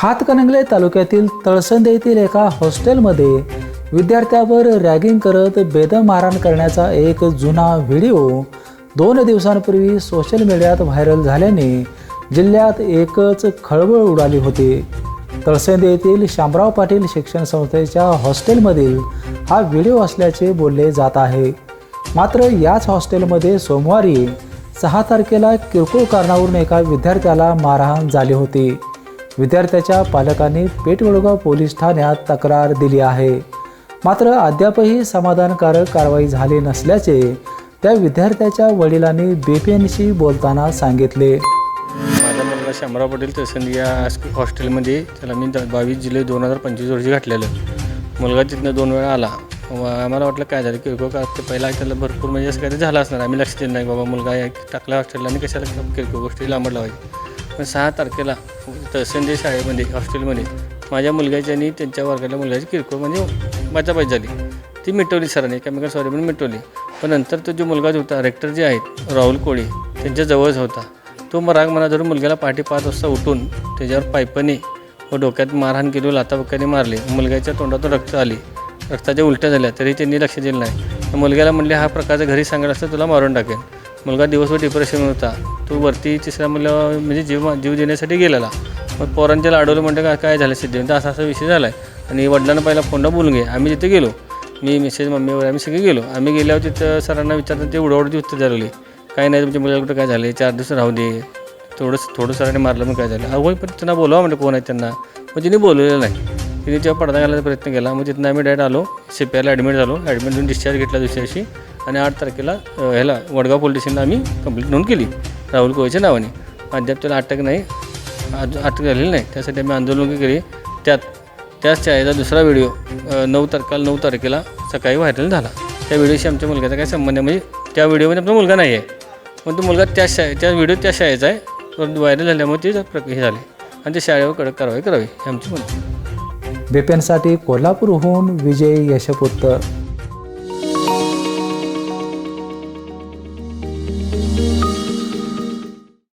हातकणंगले तालुक्यातील तळसंदे येथील एका हॉस्टेलमध्ये विद्यार्थ्यावर रॅगिंग करत बेदम मारहाण करण्याचा एक जुना व्हिडिओ दोन दिवसांपूर्वी सोशल मीडियात व्हायरल झाल्याने जिल्ह्यात एकच खळबळ उडाली होती. तळसंदे येथील शामराव पाटील शिक्षण संस्थेच्या हॉस्टेलमधील हा व्हिडिओ असल्याचे बोलले जात आहे. मात्र याच हॉस्टेलमध्ये सोमवारी सहा तारखेला किरकोळ कारणावरून एका विद्यार्थ्याला मारहाण झाली होती. विद्यार्थ्याच्या पालकांनी पेठवळगाव पोलीस ठाण्यात तक्रार दिली आहे. मात्र अद्यापही समाधानकारक कारवाई झाली नसल्याचे त्या विद्यार्थ्याच्या वडिलांनी बीपीएनशी बोलताना सांगितले. माझा मुलगा शामराव पटेल तहसील या हॉस्टेलमध्ये त्याला मी बावीस जुलै दोन हजार पंचवीस रोजी घातलेलं. मुलगा तिथनं दोन वेळा आला. व आम्हाला वाटलं काय झालं? किरकोळ का? ते पहिला त्याला भरपूर म्हणजे असं काहीतरी झालं असणार आम्ही लक्ष देत नाही बाबा मुलगा या टाकला हॉस्टेलला. आणि कशाला किरकोळ गोष्टी लांबड लावायची? पण सहा तारखेला तहसील शाळेमध्ये हॉस्टेलमध्ये माझ्या मुलग्याची आणि त्यांच्या वर्गातल्या मुलग्याची किरकोळ म्हणजे बाचाबाच झाली. ती मिटवली सरांनी एकामेका सॉरी म्हणून मिटवली. पण नंतर तो जो मुलगा जो होता रेक्टर जे आहेत राहुल कोळी त्यांच्या जवळच होता. तो मग राग मना धरून मुलग्याला पहाटे पाच वाजता उठून त्याच्यावर पायपने व डोक्यात मारहाण केली व लाताबक्याने मारले. मुलग्याच्या तोंडातून रक्त आली. रक्ताच्या उलट्या झाल्या तरी त्यांनी लक्ष दिलं नाही. मुलग्याला म्हणले हा प्रकारचा घरी सांगायला असतं तुला मारून टाकेन. मुलगा दिवसभर डिप्रेशन होता. तो वरती तिसऱ्या मुला म्हणजे जीव जीव देण्यासाठी गेलेला. मग पोरांच्या लाडवलं म्हणतं का काय झालं सिद्धी? तर असा असा विषय झाला आहे आणि वडिलांना पहिला फोनला बोलून घे. आम्ही तिथे गेलो मी मिसेस मम्मी वगैरे आम्ही सगळे गेलो. आम्ही गेल्यावर तिथं सरांना विचारलं ते उडवडती उत्तर झालेली काय नाही तुमच्या मुलाला कुठं काय झालं चार दिवस राहू दे. थोडंसं थोडं सरांनी मारलं मग काय झालं? अहो पण त्यांना बोलवा म्हणजे कोण आहे त्यांना. मग तिने बोलवलेलं नाही. तिने जेव्हा पडदा घालायचा प्रयत्न केला. मग तिथनं आम्ही डायरेक्ट आलो सीपीआयला ॲडमिट झालो. ॲडमिट होऊन डिस्चार्ज घेतला दुसऱ्या दिवशी. आणि आठ तारखेला ह्याला वडगाव पोलीस स्टेशनला आम्ही कंप्लेंट नोंद केली. राहुल कोळीच्या नावाने. अद्याप त्याला अटक नाही अजून अटक झालेली नाही. त्यासाठी आम्ही आंदोलन केली. त्यात त्याच शाळेचा दुसरा व्हिडिओ नऊ तारखेला नऊ तारखेला सकाळी व्हायरल झाला. त्या व्हिडिओशी आमच्या मुलग्याचा काय संबंध आहे म्हणजे त्या व्हिडिओमध्ये आपला मुलगा नाही आहे पण तो मुलगा त्या शाळे त्या व्हिडिओ त्या शाळेचा आहे. परंतु व्हायरल झाल्यामुळे ते प्रक हे झाले. आणि ते शाळेवर कडक कारवाई करावी आमची म्हणतो बीपीएनसाठी कोल्हापूरहून विजय यशपुत्र.